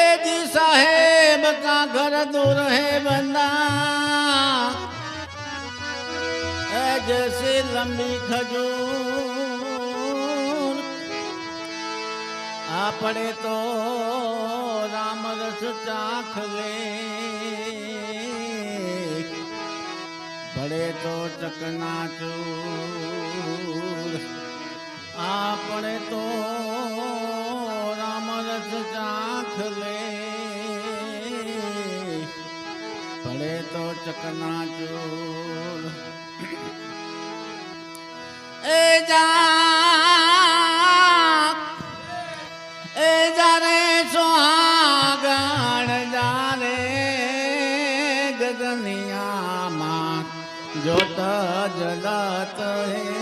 ए जी साहेब का घर दूर है बंदा ए जैसे लंबी खजूर आ पड़े तो राम रस चाख ले पड़े तो चकना चूर आ पड़े तो राम रस હાથ લે ભલે તો ચકના ચોર એ જા એ જારે સોહાગણ જારે ગગનિયામાં જોતા જલાત હે.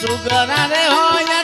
સુગરા રે હોય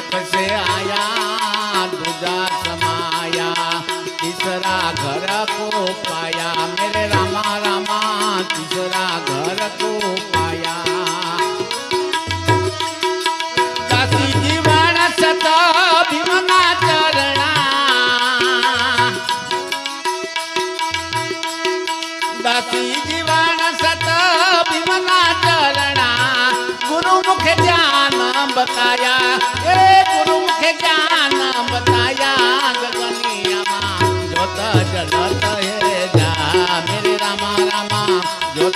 એક સે આયા, દૂજા સમાયા. તીસરા ઘર કો પાયા મેરે રામા રામા, તીસરા ઘર કો પાયા કાશી જીવાણા સત ગુરુ મુખ ધ્યાન બતાયા.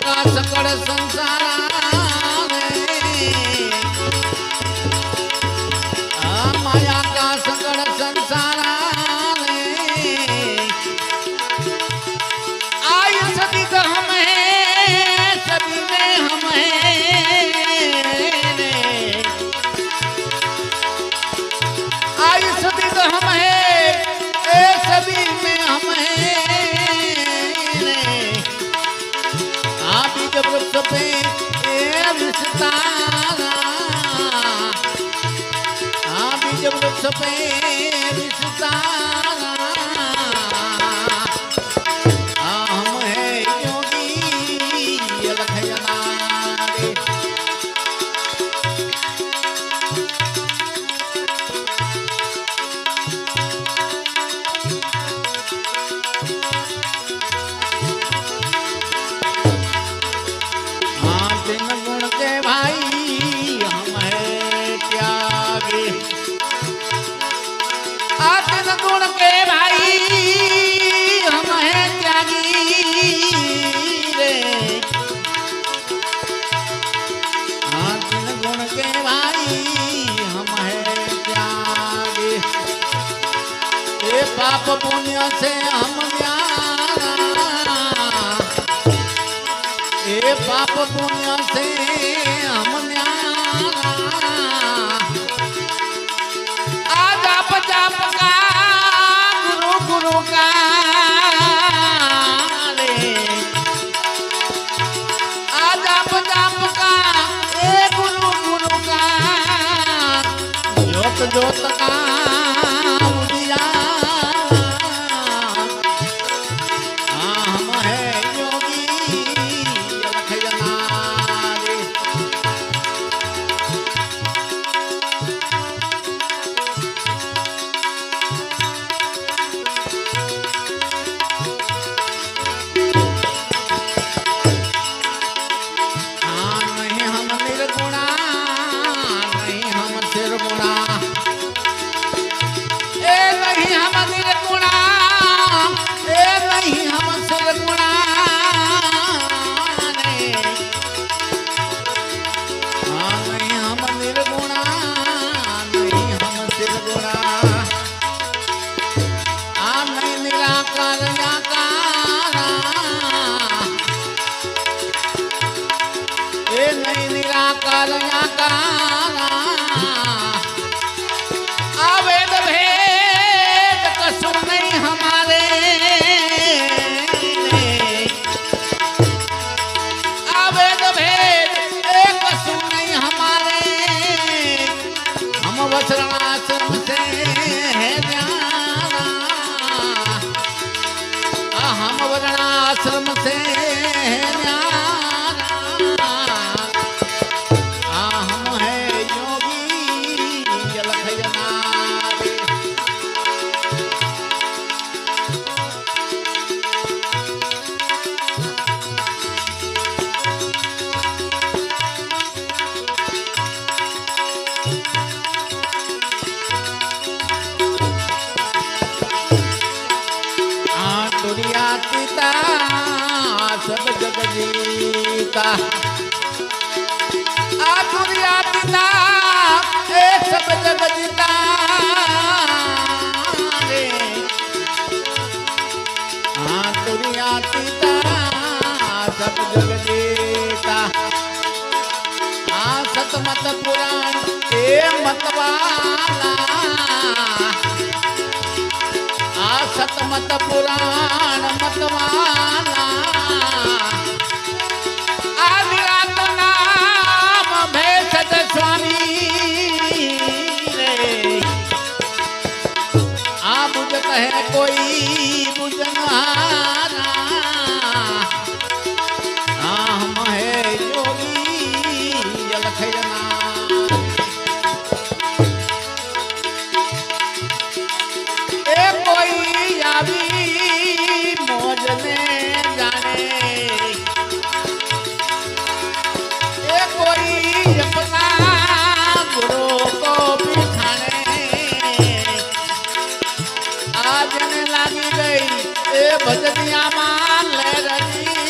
કાકા સકળ સંસારા. સફેદ સુતા છે અમન્યા. એ પાપ પુણ્ય છે અમન્યા. આ જાપ જાપ કા ગુરુ ગુરુ કા આ મત પુરાણ એ મતવાલા આ સત મત પુરાણ મતવાલા. é coimbo, já não જેને લાગી ગઈ. એ ભજનિયામાં લહેરની